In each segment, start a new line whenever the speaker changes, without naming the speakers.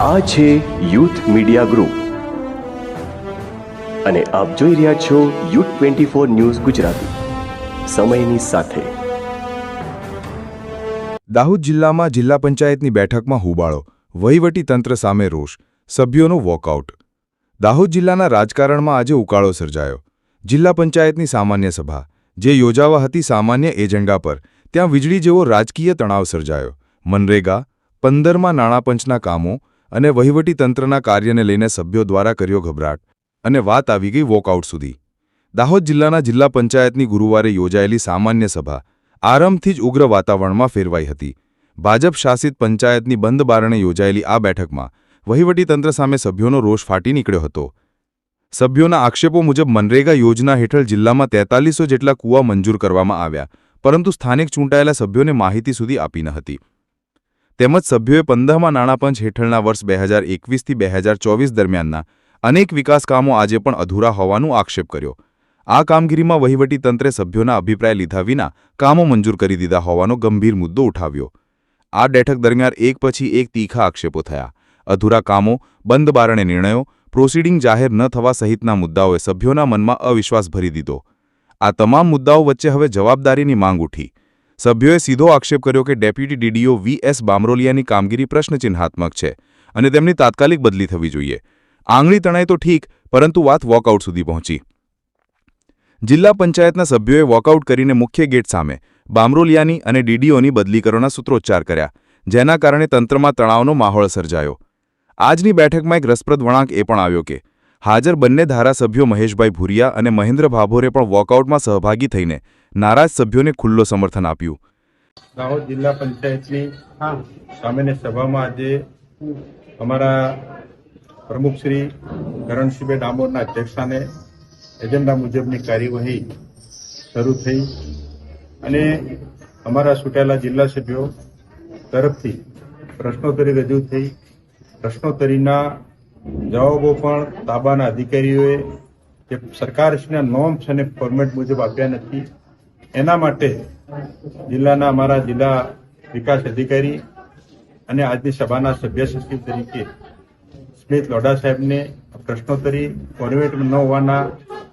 આ છે youth media group. અને આપ જોઈ રહ્યા છો youth twenty four news Gujarati. સમયની સાથે.
દાહોદ જિલ્લામાં જિલ્લા પંચાયતની બેઠકમાં હુબાળો, વહીવટી સામે રોષ, સભ્યોનો વોકઆઉટ. દાહોદ જિલ્લાના રાજકારણમાં આજે ઉકાળો સર્જાયો. જિલ્લા પંચાયતની સામાન્ય સભા, જે યોજાવા હતી સામાન્ય એજન્ડા પર, ત્યાં વીજળી જેવો રાજકીય તણાવ સર્જાયો. મનરેગા, પંદરમાં નાણાપંચના કામો અને વહીવટી તંત્રના કાર્યને લઈને સભ્યો દ્વારા કર્યો ગભરાટ. અને વાત આવી ગઈ વોકઆઉટ સુધી. દાહોદ જિલ્લાના જિલ્લા પંચાયતની ગુરુવારે યોજાયેલી સામાન્ય સભા આરંભથી જ ઉગ્ર વાતાવરણમાં ફેરવાઈ હતી. ભાજપ શાસિત પંચાયતની બંધ બારણે યોજાયેલી આ બેઠકમાં વહીવટીતંત્ર સામે સભ્યોનો રોષ ફાટી નીકળ્યો હતો. સભ્યોના આક્ષેપો મુજબ મનરેગા યોજના હેઠળ જિલ્લામાં તેતાલીસો જેટલા કૂવા મંજૂર કરવામાં આવ્યા, પરંતુ સ્થાનિક ચૂંટાયેલા સભ્યોને માહિતી સુધી આપી ન હતી. તેમજ સભ્યોએ પંદરમાં નાણાપંચ હેઠળના વર્ષ બે હજાર એકવીસથી બે હજાર ચોવીસ દરમિયાનના અનેક વિકાસ કામો આજે પણ અધૂરા હોવાનું આક્ષેપ કર્યો. આ કામગીરીમાં વહીવટીતંત્રે સભ્યોના અભિપ્રાય લીધા વિના કામો મંજૂર કરી દીધા હોવાનો ગંભીર મુદ્દો ઉઠાવ્યો. આ બેઠક દરમિયાન એક પછી એક તીખા આક્ષેપો થયા. અધૂરા કામો, બંધ બારણે નિર્ણયો, પ્રોસિડિંગ જાહેર ન થવા સહિતના મુદ્દાઓએ સભ્યોના મનમાં અવિશ્વાસ ભરી દીધો. આ તમામ મુદ્દાઓ વચ્ચે હવે જવાબદારીની માંગ ઉઠી. સભ્યોએ સીધો આક્ષેપ કર્યો કે ડેપ્યુટી ડીડીઓ વી એસ બામરોલિયાની કામગીરી પ્રશ્નચિહ્નાત્મક છે અને તેમની તાત્કાલિક બદલી થવી જોઈએ. આંગળી તણાઈ તો ઠીક, પરંતુ વાત વોકઆઉટ સુધી પહોંચી. જિલ્લા પંચાયતના સભ્યોએ વોકઆઉટ કરીને મુખ્ય ગેટ સામે બામરોલિયાની અને ડીડીઓની બદલી કરવાના સૂત્રોચ્ચાર કર્યા, જેના કારણે તંત્રમાં તણાવનો માહોલ સર્જાયો. આજની બેઠકમાં એક રસપ્રદ વળાંક એ પણ આવ્યો કે હાજર બંને ધારાસભ્યો મહેશભાઈ ભુરિયા અને મહેન્દ્ર ભાભોરે પણ વોકઆઉટમાં સહભાગી થઈને નારાજ સભ્યોને ખુલ્લો સમર્થન આપ્યું.
દાહોદ જિલ્લા પંચાયતની સામાન્ય સભામાં આજે અમારા પ્રમુખ શ્રી કરણસિંહભાઈ ડામોરના અધ્યક્ષસ્થાને એજન્ડા મુજબની કાર્યવાહી શરૂ થઈ અને અમારા ચૂંટાયેલા જિલ્લા સભ્યો તરફથી પ્રશ્નોત્તરી રજૂ થઈ. પ્રશ્નોત્તરીના જવાબો પણ તાબાના અધિકારીઓએ જે સરકારશ્રીના નોમ્સ અને ફોર્મેટ મુજબ આપ્યા નથી. એના માટે જિલ્લાના અમારા જિલ્લા વિકાસ અધિકારી અને આજની સભાના સભ્ય સચિવ તરીકે સ્મિત લોઢા સાહેબને પ્રશ્નોત્તરી ફોર્મેટમાં ન હોવાના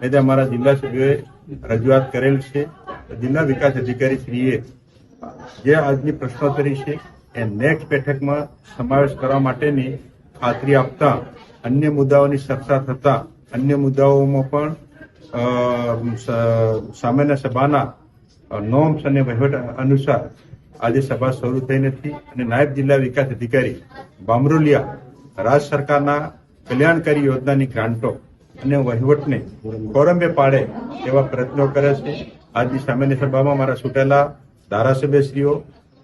લીધે અમારા જિલ્લા સભ્યોએ રજૂઆત કરેલ છે. જિલ્લા વિકાસ અધિકારી શ્રીએ જે આજની પ્રશ્નોત્તરી છે એ નેક્સ્ટ બેઠકમાં સમાવેશ કરવા માટેની ખાતરી આપતા અન્ય મુદ્દાઓની ચર્ચા થતા અન્ય મુદ્દાઓમાં પણ સામાન્ય સભાના નોર્મ્સ અને વહીવટ અનુસાર આજે સભા શરૂ થઈ નથી અને નાયબ જિલ્લા વિકાસ અધિકારી બામરોલિયા રાજ્ય સરકારના કલ્યાણકારી યોજનાની ગ્રાન્ટો અને વહીવટને કોરંબે પાડે એવા પ્રયત્નો કરે છે. આજની સામાન્ય સભામાં મારા છૂટેલા ધારાસભ્યશ્રીઓ,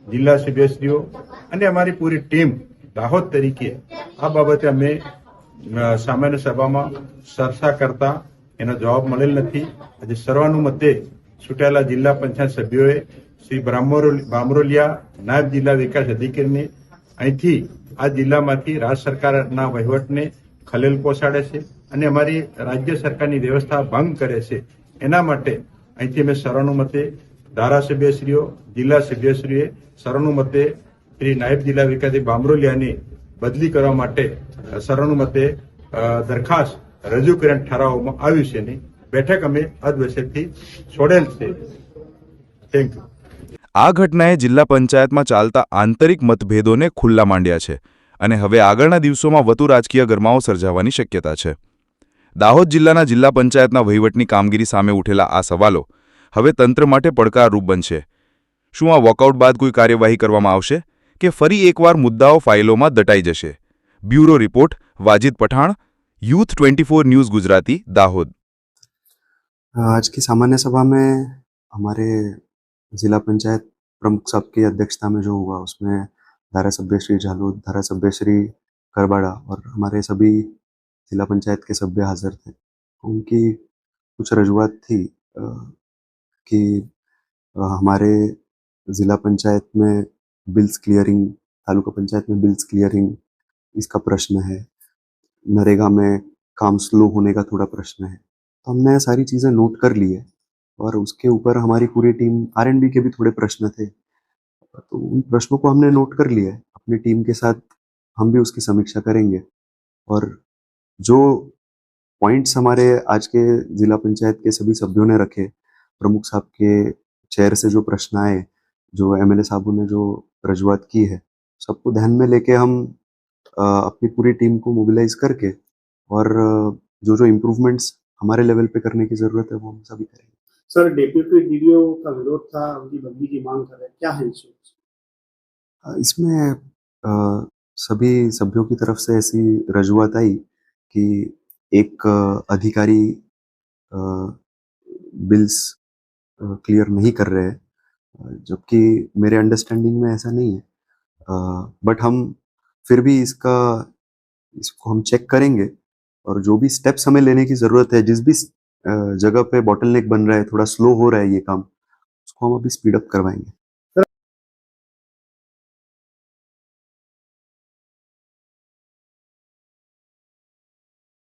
જિલ્લા સભ્યશ્રીઓ અને અમારી પૂરી ટીમ દાહોદ તરીકે આ બાબતે અમે સામાન્ય સભામાં ચર્ચા કરતા એનો જવાબ મળેલ નથી. આજે સર્વાનુમતે ચૂંટાયેલા જિલ્લા પંચાયત સભ્યોએ શ્રી બામરોલિયા નાયબ જિલ્લા વિકાસ અધિકારીને અહીંથી આ જિલ્લામાંથી રાજ્ય સરકારના વહીવટને ખલેલ પહોંચાડે છે અને અમારી રાજ્ય સરકારની વ્યવસ્થા ભંગ કરે છે. એના માટે અહીંથી અમે સર્વાનુમતે ધારાસભ્યશ્રીઓ, જિલ્લા સભ્યશ્રીએ સર્વાનુમતે શ્રી નાયબ જિલ્લા વિકાસ બામરોલિયાની બદલી કરવા માટે સર્વાનુમતે દરખાસ્ત રજૂ કરીને ઠરાવવામાં આવ્યું છે બેઠક અમે અધવશેથી છોડેલ છે. થેન્ક યુ
આ ઘટનાએ જિલ્લા પંચાયતમાં ચાલતા આંતરિક મતભેદોને ખુલ્લા માંડ્યા છે અને હવે આગળના દિવસોમાં વધુ રાજકીય ગરમાઓ સર્જાવાની શક્યતા છે. દાહોદ જિલ્લાના જિલ્લા પંચાયતના વહીવટની કામગીરી સામે ઉઠેલા આ સવાલો હવે તંત્ર માટે પડકારરૂપ બનશે. શું આ વોકઆઉટ બાદ કોઈ કાર્યવાહી કરવામાં આવશે? કે ફરી એકવાર મુદ્દાઓ ફાઇલોમાં દટાઈ જશે bureau report Wajid Pathan youth twenty news Gujarati Dahod
आज की सामान्य सभा में हमारे जिला पंचायत प्रमुख साहब की अध्यक्षता में जो हुआ उसमें धारा सभ्य श्री झालोद धारा सभ्य श्री करबाड़ा और हमारे सभी जिला पंचायत के सभ्य हाजिर थे उनकी कुछ रजूआत थी अ, कि अ, हमारे जिला पंचायत में बिल्स क्लियरिंग, तालुका पंचायत में बिल्स क्लियरिंग इसका प्रश्न है। नरेगा में काम स्लो होने का थोड़ा प्रश्न है। तो हमने सारी चीज़ें नोट कर ली है और उसके ऊपर हमारी पूरी टीम आर के भी थोड़े प्रश्न थे। तो उन प्रश्नों को हमने नोट कर लिया है अपनी टीम के साथ हम भी उसकी समीक्षा करेंगे। और जो पॉइंट्स हमारे आज के जिला पंचायत के सभी सभ्यों ने रखे, प्रमुख साहब के चेयर से जो प्रश्न आए जो एमएलए साहबों ने जो रजूआत की है सबको ध्यान में लेके हम अपनी पूरी टीम को मोबिलाइज करके और जो जो इम्प्रूवमेंट्स हमारे लेवल पे करने की ज़रूरत है वो हम सभी करेंगे।
सर डेप्यूटी डीडीओ का विरोध था उनकी बदली की मांग कर रहे हैं। क्या है इशू
इसमें सभी सभ्यों की तरफ़ से ऐसी रजूआत आई कि एक अधिकारी बिल्स क्लियर नहीं कर रहे हैं। जबकि मेरे अंडरस्टैंडिंग में ऐसा नहीं है। बट हम फिर भी इसका, इसको हम चेक करेंगे और जो भी स्टेप्स हमें लेने की ज़रूरत है, जिस भी जगह पे बॉटल नेक बन रहा है, थोड़ा स्लो हो रहा है ये काम, उसको हम अभी स्पीड अप करवाएँगे।